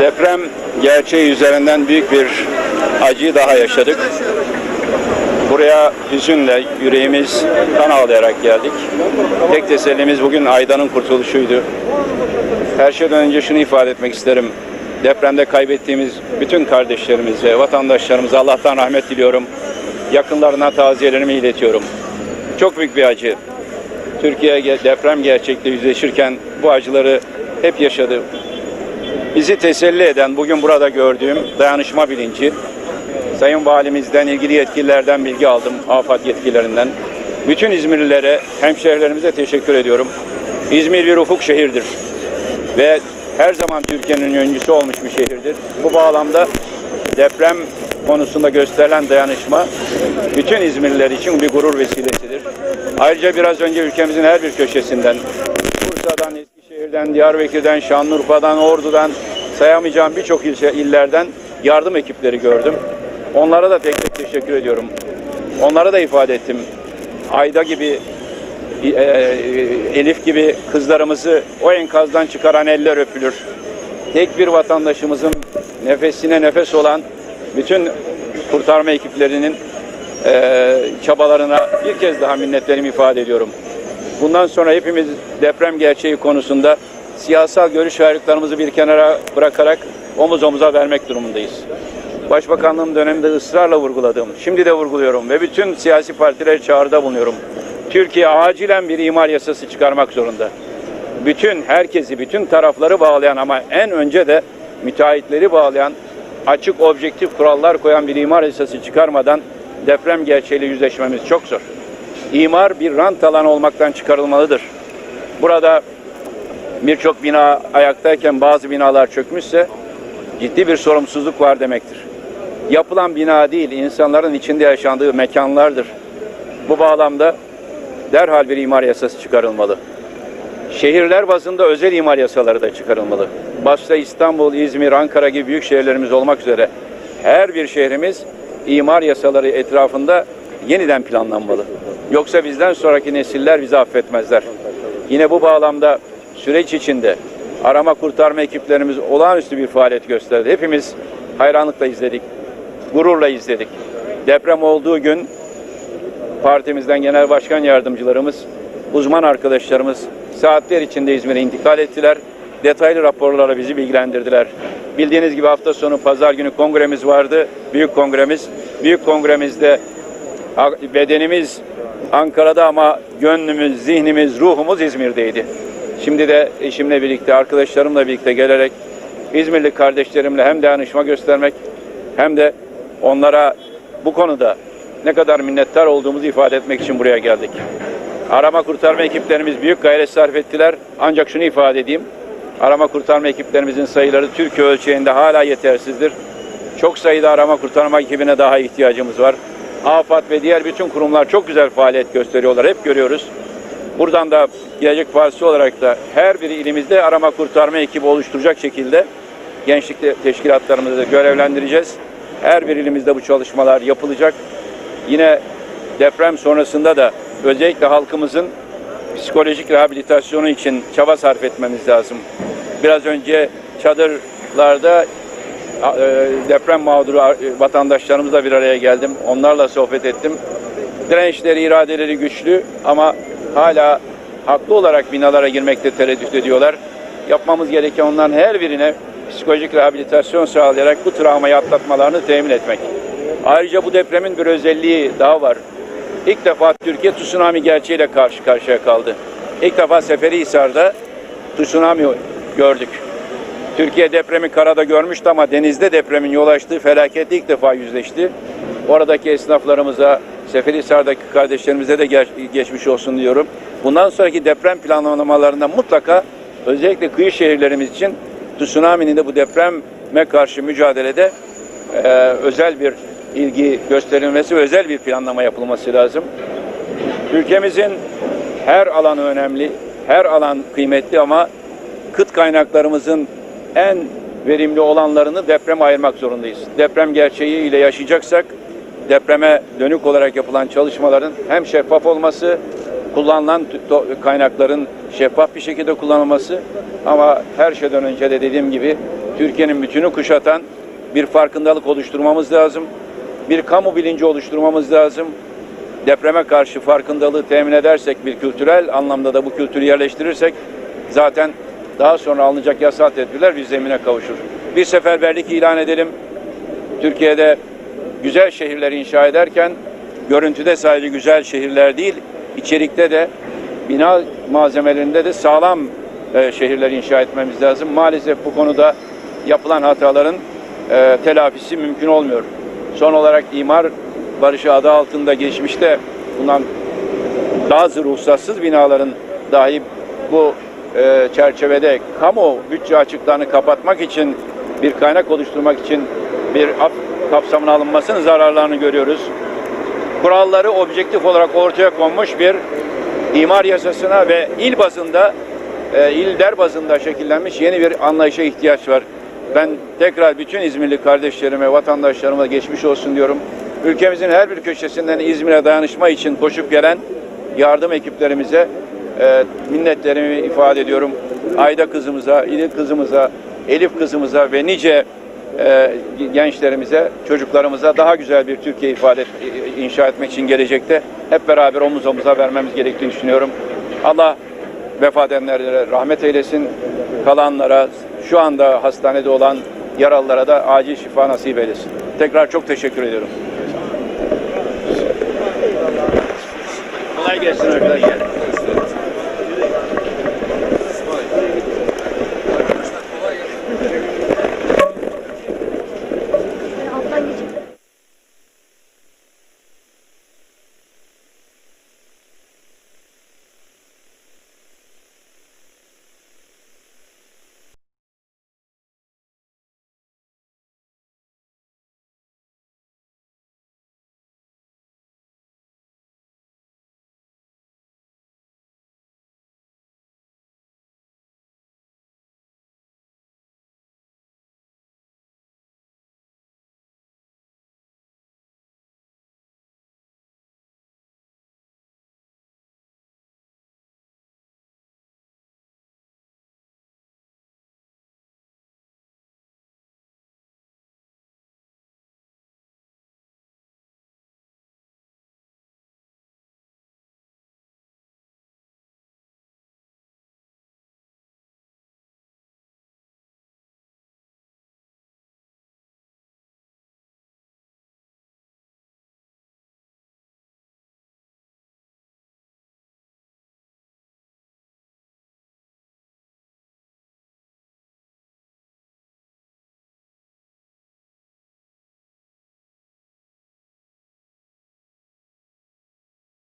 Deprem gerçeği üzerinden büyük bir acıyı daha yaşadık. Buraya hüzünle yüreğimiz kan ağlayarak geldik. Tek tesellimiz bugün Aydan'ın kurtuluşuydu. Her şeyden önce şunu ifade etmek isterim. Depremde kaybettiğimiz bütün kardeşlerimize, vatandaşlarımıza Allah'tan rahmet diliyorum. Yakınlarına taziyelerimi iletiyorum. Çok büyük bir acı. Türkiye deprem gerçekle yüzleşirken bu acıları hep yaşadı. Bizi teselli eden bugün burada gördüğüm dayanışma bilinci, Sayın Valimizden, ilgili yetkililerden bilgi aldım, afet yetkililerinden. Bütün İzmirlilere, hemşehrilerimize teşekkür ediyorum. İzmir bir ufuk şehirdir ve her zaman Türkiye'nin öncüsü olmuş bir şehirdir. Bu bağlamda deprem konusunda gösterilen dayanışma bütün İzmirliler için bir gurur vesilesidir. Ayrıca biraz önce ülkemizin her bir köşesinden, Bursa'dan, Eskişehir'den, Diyarbakır'dan, Şanlıurfa'dan, Ordu'dan sayamayacağım birçok ilçe, illerden yardım ekipleri gördüm. Onlara da tek tek teşekkür ediyorum. Onlara da ifade ettim. Ayda gibi e, e, Elif gibi kızlarımızı o enkazdan çıkaran eller öpülür. Tek bir vatandaşımızın nefesine nefes olan bütün kurtarma ekiplerinin e, çabalarına bir kez daha minnetlerimi ifade ediyorum. Bundan sonra hepimiz deprem gerçeği konusunda siyasal görüş ayrılıklarımızı bir kenara bırakarak omuz omuza vermek durumundayız. Başbakanlığım döneminde ısrarla vurguladığım, şimdi de vurguluyorum ve bütün siyasi partilere çağrıda bulunuyorum. Türkiye acilen bir imar yasası çıkarmak zorunda. Bütün herkesi, bütün tarafları bağlayan ama en önce de müteahhitleri bağlayan açık objektif kurallar koyan bir imar yasası çıkarmadan deprem gerçeğiyle yüzleşmemiz çok zor. İmar bir rant alanı olmaktan çıkarılmalıdır. Burada birçok bina ayaktayken bazı binalar çökmüşse ciddi bir sorumsuzluk var demektir. Yapılan bina değil, insanların içinde yaşandığı mekanlardır. Bu bağlamda derhal bir imar yasası çıkarılmalı. Şehirler bazında özel imar yasaları da çıkarılmalı. Başta İstanbul, İzmir, Ankara gibi büyük şehirlerimiz olmak üzere her bir şehrimiz imar yasaları etrafında yeniden planlanmalı. Yoksa bizden sonraki nesiller bizi affetmezler. Yine bu bağlamda süreç içinde arama kurtarma ekiplerimiz olağanüstü bir faaliyet gösterdi. Hepimiz hayranlıkla izledik, gururla izledik. Deprem olduğu gün partimizden genel başkan yardımcılarımız, uzman arkadaşlarımız saatler içinde İzmir'e intikal ettiler. Detaylı raporlarla bizi bilgilendirdiler. Bildiğiniz gibi hafta sonu pazar günü kongremiz vardı. Büyük kongremiz. Büyük kongremizde bedenimiz Ankara'da ama gönlümüz, zihnimiz, ruhumuz İzmir'deydi. Şimdi de eşimle birlikte, arkadaşlarımla birlikte gelerek İzmirli kardeşlerimle hem dayanışma göstermek hem de onlara bu konuda ne kadar minnettar olduğumuzu ifade etmek için buraya geldik. Arama kurtarma ekiplerimiz büyük gayret sarf ettiler. Ancak şunu ifade edeyim. Arama kurtarma ekiplerimizin sayıları Türkiye ölçeğinde hala yetersizdir. Çok sayıda arama kurtarma ekibine daha ihtiyacımız var. AFAD ve diğer bütün kurumlar çok güzel faaliyet gösteriyorlar. Hep görüyoruz. Buradan da Gelecek Partisi olarak da her bir ilimizde arama kurtarma ekibi oluşturacak şekilde gençlik teşkilatlarımızı görevlendireceğiz. Her bir ilimizde bu çalışmalar yapılacak. Yine deprem sonrasında da özellikle halkımızın psikolojik rehabilitasyonu için çaba sarf etmemiz lazım. Biraz önce çadırlarda e, deprem mağduru e, vatandaşlarımızla bir araya geldim. Onlarla sohbet ettim. Dirençleri, iradeleri güçlü ama hala haklı olarak binalara girmekte tereddüt ediyorlar. Yapmamız gereken onların her birine psikolojik rehabilitasyon sağlayarak bu travmayı atlatmalarını temin etmek. Ayrıca bu depremin bir özelliği daha var. İlk defa Türkiye tsunami gerçeğiyle karşı karşıya kaldı. İlk defa Seferihisar'da tsunami gördük. Türkiye depremi karada görmüştü ama denizde depremin yol açtığı felaketle ilk defa yüzleşti. Oradaki esnaflarımıza, Seferihisar'daki kardeşlerimize de geç- geçmiş olsun diyorum. Bundan sonraki deprem planlamalarında mutlaka özellikle kıyı şehirlerimiz için tsunami'nin de bu depreme karşı mücadelede e, özel bir ilgi gösterilmesi ve özel bir planlama yapılması lazım. Ülkemizin her alanı önemli, her alan kıymetli ama kıt kaynaklarımızın en verimli olanlarını depreme ayırmak zorundayız. Deprem gerçeği ile yaşayacaksak depreme dönük olarak yapılan çalışmaların hem şeffaf olması, kullanılan kaynakların şeffaf bir şekilde kullanılması ama her şeyden önce de dediğim gibi Türkiye'nin bütünü kuşatan bir farkındalık oluşturmamız lazım. Bir kamu bilinci oluşturmamız lazım. Depreme karşı farkındalığı temin edersek bir kültürel anlamda da bu kültürü yerleştirirsek zaten daha sonra alınacak yasal tedbirler bir zemine kavuşur. Bir seferberlik ilan edelim. Türkiye'de güzel şehirler inşa ederken görüntüde sadece güzel şehirler değil, içerikte de bina malzemelerinde de sağlam e, şehirler inşa etmemiz lazım. Maalesef bu konuda yapılan hataların e, telafisi mümkün olmuyor. Son olarak imar barışı adı altında geçmişte bulunan bazı ruhsatsız binaların dahi bu e, çerçevede kamu bütçe açıklarını kapatmak için bir kaynak oluşturmak için bir af kapsamına alınmasının zararlarını görüyoruz. Kuralları objektif olarak ortaya konmuş bir imar yasasına ve il bazında, e, il der bazında şekillenmiş yeni bir anlayışa ihtiyaç var. Ben tekrar bütün İzmirli kardeşlerime, vatandaşlarıma geçmiş olsun diyorum. Ülkemizin her bir köşesinden İzmir'e dayanışma için koşup gelen yardım ekiplerimize e, minnetlerimi ifade ediyorum. Ayda kızımıza, İdil kızımıza, Elif kızımıza ve nice e, gençlerimize, çocuklarımıza daha güzel bir Türkiye ifade et, inşa etmek için gelecekte hep beraber omuz omuza vermemiz gerektiğini düşünüyorum. Allah vefat edenlere rahmet eylesin. Kalanlara, şu anda hastanede olan yaralılara da acil şifa nasip eylesin. Tekrar çok teşekkür ediyorum. Kolay gelsin arkadaşlar.